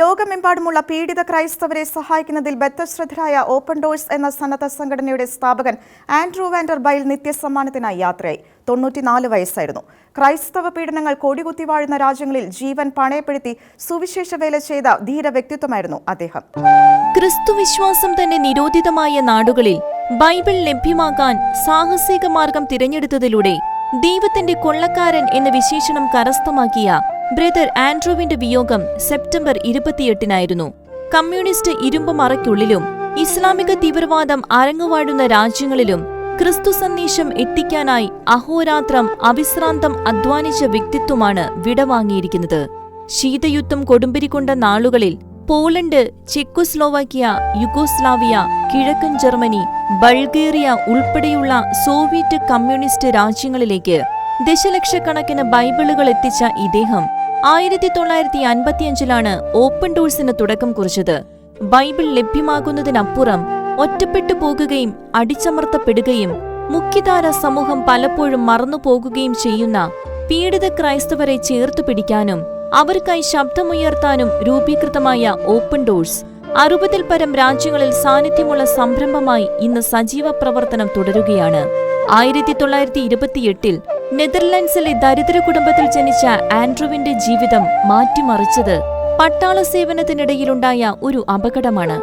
ലോകമെമ്പാടുമുള്ള പീഡിത ക്രൈസ്തവരെ സഹായിക്കുന്നതിൽ ബദ്ധശ്രദ്ധരായ open doors എന്ന സന്നദ്ധ സംഘടനയുടെ സ്ഥാപകൻ ആൻഡ്രൂ വാൻഡർ ബൈൽ നിത്യസമ്മാനത്തിനായി യാത്രയായി. തൊണ്ണൂറ്റിനാല് വയസ്സായിരുന്നു. ക്രൈസ്തവ പീഡനങ്ങൾ കൊടികുത്തി വാഴുന്ന രാജ്യങ്ങളിൽ ജീവൻ പണയപ്പെടുത്തി സുവിശേഷ വേല ചെയ്ത ധീര വ്യക്തിത്വമായിരുന്നു അദ്ദേഹം. ക്രിസ്തുവിശ്വാസം തന്നെ നിരോധിതമായ നാടുകളിൽ ബൈബിൾ ലഭ്യമാക്കാൻ സാഹസിക മാർഗം തിരഞ്ഞെടുത്തതിലൂടെ ദൈവത്തിന്റെ കൊള്ളക്കാരൻ എന്ന വിശേഷണം കരസ്ഥമാക്കിയ ബ്രദർ ആൻഡ്രൂവിന്റെ വിയോഗം സെപ്റ്റംബർ ഇരുപത്തിയെട്ടിനായിരുന്നു. കമ്മ്യൂണിസ്റ്റ് ഇരുമ്പ് മറയ്ക്കുള്ളിലും ഇസ്ലാമിക തീവ്രവാദം അരങ്ങുവാടുന്ന രാജ്യങ്ങളിലും ക്രിസ്തു സന്ദേശം എത്തിക്കാനായി അഹോരാത്രം അവിശ്രാന്തം അധ്വാനിച്ച വ്യക്തിത്വമാണ് വിടവാങ്ങിയിരിക്കുന്നത്. ശീതയുദ്ധം കൊടുമ്പിരിക്കൊണ്ട നാളുകളിൽ പോളണ്ട് ചെക്കോസ്ലോവാക്യ യുഗോസ്ലാവിയ കിഴക്കൻ ജർമ്മനി ബൾഗേറിയ ഉൾപ്പെടെയുള്ള സോവിയറ്റ് കമ്മ്യൂണിസ്റ്റ് രാജ്യങ്ങളിലേക്ക് ദശലക്ഷക്കണക്കിന് ബൈബിളുകൾ എത്തിച്ച ഇദ്ദേഹം ആയിരത്തി തൊള്ളായിരത്തി അൻപത്തിയഞ്ചിലാണ് ഓപ്പൺ ഡോഴ്സിന് തുടക്കം കുറിച്ചത്. ബൈബിൾ ലഭ്യമാകുന്നതിനപ്പുറം ഒറ്റപ്പെട്ടു പോകുകയും അടിച്ചമർത്തപ്പെടുകയും മുഖ്യധാര സമൂഹം പലപ്പോഴും മറന്നുപോകുകയും ചെയ്യുന്ന പീഡിത ക്രൈസ്തവരെ ചേർത്തു പിടിക്കാനും അവർക്കായി ശബ്ദമുയർത്താനും രൂപീകൃതമായ ഓപ്പൺ ഡോഴ്സ് അറുപതിൽ പരം രാജ്യങ്ങളിൽ സാന്നിധ്യമുള്ള സംരംഭമായി ഇന്ന് സജീവ പ്രവർത്തനം തുടരുകയാണ്. ആയിരത്തി തൊള്ളായിരത്തി ഇരുപത്തിയെട്ടിൽ നെതർലൻഡ്സിലെ ദരിദ്ര കുടുംബത്തിൽ ജനിച്ച ആൻഡ്രുവിന്റെ ജീവിതം മാറ്റിമറിച്ചത് പട്ടാള സേവനത്തിനിടയിലുണ്ടായ ഒരു അപകടമാണ്.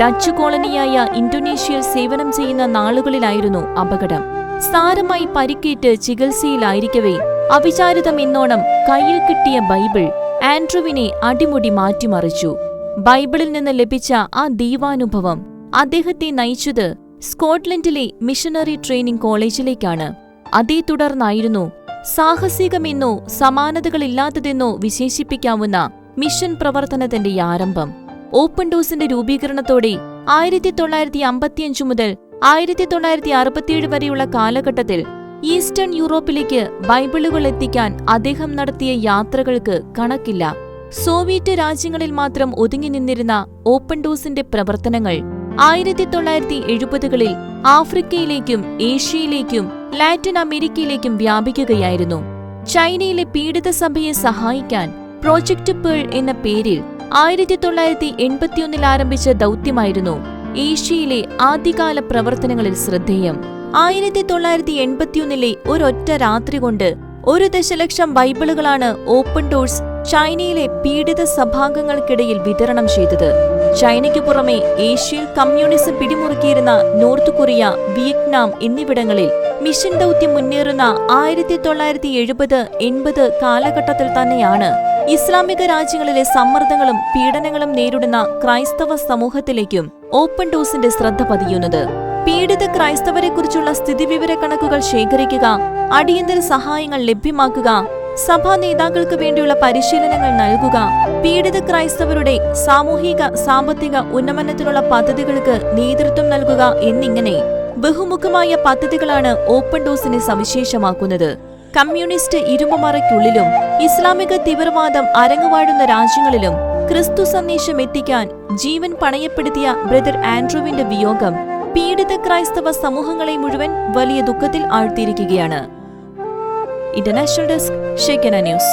ഡച്ച് കോളനിയായ ഇന്തോനേഷ്യയിൽ സേവനം ചെയ്യുന്ന നാളുകളിലായിരുന്നു അപകടം. സാരമായി പരിക്കേറ്റ് ചികിത്സയിലായിരിക്കവേ അവിചാരിതം ഇന്നോണം കയ്യിൽ കിട്ടിയ ബൈബിൾ ആൻഡ്രുവിനെ അടിമുടി മാറ്റിമറിച്ചു. ബൈബിളിൽ നിന്ന് ലഭിച്ച ആ ദൈവാനുഭവം അദ്ദേഹത്തെ നയിച്ചത് സ്കോട്ട്ലൻഡിലെ മിഷണറി ട്രെയിനിംഗ് കോളേജിലേക്കാണ്. അതേ തുടർന്നായിരുന്നു സാഹസികമെന്നോ സമാനതകളില്ലാത്തതെന്നോ വിശേഷിപ്പിക്കാവുന്ന മിഷൻ പ്രവർത്തനത്തിന്റെ ആരംഭം. ഓപ്പൺ ഡോസിന്റെ രൂപീകരണത്തോടെ ആയിരത്തി തൊള്ളായിരത്തി അമ്പത്തിയഞ്ചു മുതൽ ആയിരത്തി തൊള്ളായിരത്തി അറുപത്തിയേഴ് വരെയുള്ള കാലഘട്ടത്തിൽ ഈസ്റ്റേൺ യൂറോപ്പിലേക്ക് ബൈബിളുകൾ എത്തിക്കാൻ അദ്ദേഹം നടത്തിയ യാത്രകൾക്ക് കണക്കില്ല. സോവിയറ്റ് രാജ്യങ്ങളിൽ മാത്രം ഒതുങ്ങി നിന്നിരുന്ന ഓപ്പൺ ഡോസിന്റെ പ്രവർത്തനങ്ങൾ ആയിരത്തി തൊള്ളായിരത്തി എഴുപതുകളിൽ ആഫ്രിക്കയിലേക്കും ഏഷ്യയിലേക്കും ലാറ്റിൻ അമേരിക്കയിലേക്കും വ്യാപിക്കുകയായിരുന്നു. ചൈനയിലെ പീഡിത സഭയെ സഹായിക്കാൻ പ്രോജക്ട് പേൾ എന്ന പേരിൽ ആയിരത്തി തൊള്ളായിരത്തി എൺപത്തിയൊന്നിൽ ആരംഭിച്ച ദൗത്യമായിരുന്നു ഏഷ്യയിലെ ആദ്യകാല പ്രവർത്തനങ്ങളിൽ ശ്രദ്ധേയം. ആയിരത്തി തൊള്ളായിരത്തി എൺപത്തിയൊന്നിലെ ഒരൊറ്റ രാത്രി കൊണ്ട് ഒരു ദശലക്ഷം ബൈബിളുകളാണ് ഓപ്പൺ ഡോഴ്സ് ചൈനയിലെ പീഡിത സഭാംഗങ്ങൾക്കിടയിൽ വിതരണം ചെയ്തത്. ചൈനയ്ക്ക് പുറമെ ഏഷ്യയിൽ കമ്മ്യൂണിസം പിടിമുറുക്കിയിരുന്ന നോർത്ത് കൊറിയ വിയറ്റ്നാം എന്നിവിടങ്ങളിൽ മിഷൻ ദൗത്യം മുന്നേറുന്ന ആയിരത്തി തൊള്ളായിരത്തി എഴുപത് എൺപത് കാലഘട്ടത്തിൽ തന്നെയാണ് ഇസ്ലാമിക രാജ്യങ്ങളിലെ സമ്മർദ്ദങ്ങളും പീഡനങ്ങളും നേരിടുന്ന ക്രൈസ്തവ സമൂഹത്തിലേക്കും ഓപ്പൺ ഡോസിന്റെ ശ്രദ്ധ പതിയുന്നത്. പീഡിത ക്രൈസ്തവരെക്കുറിച്ചുള്ള സ്ഥിതിവിവര കണക്കുകൾ ശേഖരിക്കുക അടിയന്തര സഹായങ്ങൾ ലഭ്യമാക്കുക സഭാ നേതാക്കൾക്ക് വേണ്ടിയുള്ള പരിശീലനങ്ങൾ നൽകുക. പീഡിത ക്രൈസ്തവരുടെ സാമൂഹിക സാമ്പത്തിക ഉന്നമനത്തിനുള്ള പദ്ധതികൾക്ക് നേതൃത്വം നൽകുക എന്നിങ്ങനെ ബഹുമുഖമായ പദ്ധതികളാണ് ഓപ്പൺ ഡോസിനെ സവിശേഷമാക്കുന്നത്. കമ്മ്യൂണിസ്റ്റ് ഇരുമ്പുമറയ്ക്കുള്ളിലും ഇസ്ലാമിക തീവ്രവാദം അരങ്ങുവാടുന്ന രാജ്യങ്ങളിലും ക്രിസ്തു സന്ദേശം എത്തിക്കാൻ ജീവൻ പണയപ്പെടുത്തിയ ബ്രദർ ആൻഡ്രൂവിന്റെ വിയോഗം പീഡിത ക്രൈസ്തവ സമൂഹങ്ങളെ മുഴുവൻ വലിയ ദുഃഖത്തിൽ ആഴ്ത്തിയിരിക്കുകയാണ്. ಇಂಟರ್ನ್ಯಾಷನಲ್ ಡೆಸ್ಕ್ ಶೇಕೆನ ನ್ಯೂಸ್